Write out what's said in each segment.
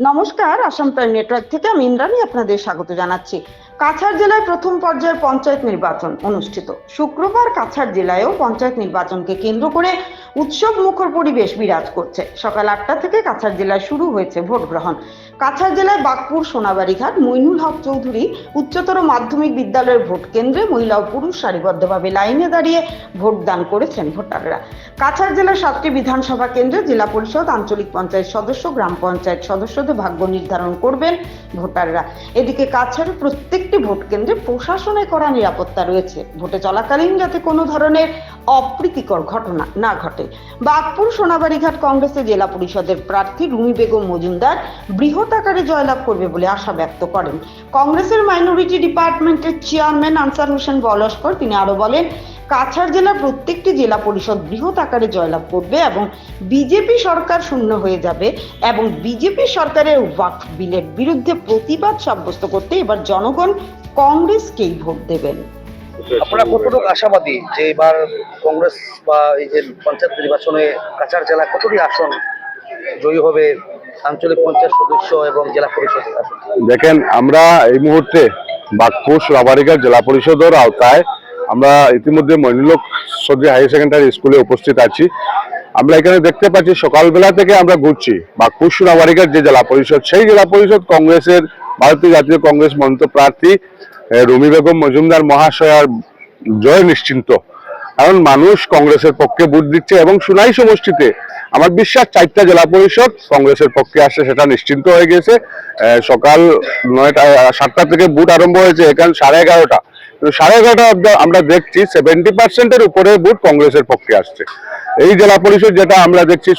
নমস্কার prime network থেকে আমি ইন্দ্রাণী আপনাদের স্বাগত জানাচ্ছি। কাছাড় জেলায় প্রথম পর্যায়ের পঞ্চায়েত নির্বাচন অনুষ্ঠিত। শুক্রবার কাছাড় জেলায়ও পঞ্চায়েত নির্বাচনকে কেন্দ্র করে উৎসব মুখর পরিবেশ বিরাজ করছে। সকাল আটটা থেকে কাছাড় জেলায় শুরু হয়েছে ভোট গ্রহণ। কাছাড় জেলায় বাগপুর সোনাবাড়িঘাট, মইনুল হক চৌধুরী, উচ্চতর মাধ্যমিক বিদ্যালয়ের ভোট কেন্দ্রে মহিলা ও পুরুষ সারিবদ্ধভাবে লাইনে দাঁড়িয়ে ভোটদান করেছেন ভোটাররা। কাছাড় জেলার সাতটি বিধানসভা কেন্দ্রে জেলা পরিষদ, আঞ্চলিক পঞ্চায়েত সদস্য, গ্রাম পঞ্চায়েত সদস্যদের ভাগ্য নির্ধারণ করবেন ভোটাররা। এদিকে কাছাড়ের প্রত্যেকটি ভোট কেন্দ্রে প্রশাসনে করা নিরাপত্তা রয়েছে। ভোটে চলাকালীন যাতে কোনো ধরনের অপ্রীতিকর ঘটনা না ঘটে। বাগপুর সোনাবাড়িঘাট কংগ্রেসে জেলা পরিষদের প্রার্থী রুমি বেগম মজুমদার বৃহৎ আকারে জয়লাভ করবে বলে আশা ব্যক্ত করেন। কংগ্রেসের মাইনরিটি ডিপার্টমেন্টের চেয়ারম্যান আনসার হোসেন বলস্কর, তিনি আরও বলেন, কাছাড় জেলার প্রত্যেকটি জেলা পরিষদ বৃহৎ আকারে জয়লাভ করবে এবং বিজেপি সরকার শূন্য হয়ে যাবে এবং বিজেপি সরকারের ওয়াকফ বিলের বিরুদ্ধে প্রতিবাদ সাব্যস্ত করতে এবার জনগণ কংগ্রেসকেই ভোট দেবেন। আপনারা কতটুকু আশাবাদী যে এবার কংগ্রেস বা এই যে পঞ্চায়েত নির্বাচনে কাছাড় জেলা কতটি আসন জয়ী হবে? আঞ্চলিক পঞ্চায়েত সদস্য এবং জেলা পরিষদ দেখেন, আমরা এই মুহূর্তে বাগপুর রাবারিঘাট জেলা পরিষদের আওতায় আমরা ইতিমধ্যে মৈনুলক সদরি হায়ার সেকেন্ডারি স্কুলে উপস্থিত আছি। আমরা এখানে দেখতে পাচ্ছি সকালবেলা থেকে আমরা ঘুরছি। বাগপুর সুরাবারিঘাট যে জেলা পরিষদ, সেই জেলা পরিষদ কংগ্রেসের, ভারতীয় জাতীয় কংগ্রেস মনোনীত প্রার্থী রুমি বেগম মজুমদার মহাশয়ার জয় নিশ্চিন্ত। কারণ মানুষ কংগ্রেসের পক্ষে ভোট দিচ্ছে এবং সুনাই সমষ্টিতে আমার বিশ্বাস চারটা জেলা পরিষদ কংগ্রেসের পক্ষে আসছে সেটা নিশ্চিন্ত হয়ে গেছে সকাল নয়টা, সাতটা থেকে বুট আরম্ভ হয়েছে, এখানে সাড়ে এগারোটা। সাড়ে এগারোটা আমরা দেখছি সেভেন্টি পার্সেন্টের উপরে বুট কংগ্রেসের পক্ষে আসছে। এই জেলা পরিষদ যেটা আমরা দেখছি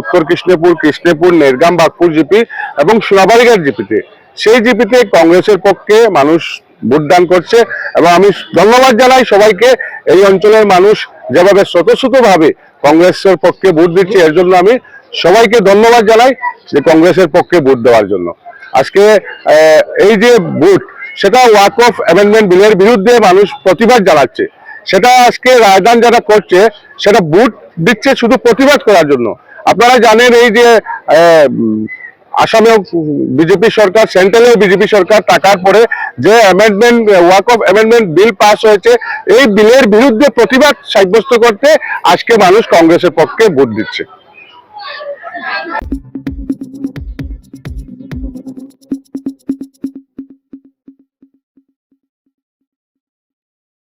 উত্তর কৃষ্ণপুর কৃষ্ণপুর, নেরগাম বাগপুর জিপি এবং সোনাবাড়িঘাট জিপিতে। সেই জিপিতে কংগ্রেসের পক্ষে মানুষ ভোটদান করছে এবং আমি ধন্যবাদ জানাই সবাইকে। এই অঞ্চলের মানুষ যেভাবে স্বতঃস্ফূর্ত ভাবে কংগ্রেসের পক্ষে ভোট দিচ্ছে, এর জন্য আমি সবাইকে ধন্যবাদ জানাই যে কংগ্রেসের পক্ষে ভোট দেওয়ার জন্য। আজকে এই যে ভোট, সেটা ওয়াক অফ অ্যামেন্ডমেন্ট বিলের বিরুদ্ধে মানুষ প্রতিবাদ জানাচ্ছে। সেটা আজকে রায়দান যারা করছে, সেটা ভোট দিচ্ছে শুধু প্রতিবাদ করার জন্য। আপনারা জানেন এই যে আসামেও বিজেপি সরকার, সেন্ট্রালেও বিজেপি সরকার টাকার পরে যে amendment walk of amendment bill pass হয়েছে, এই বিলের বিরুদ্ধে প্রতিবাদ সাব্যস্ত করতে আজকে মানুষ কংগ্রেসের পক্ষে ভোট দিচ্ছে।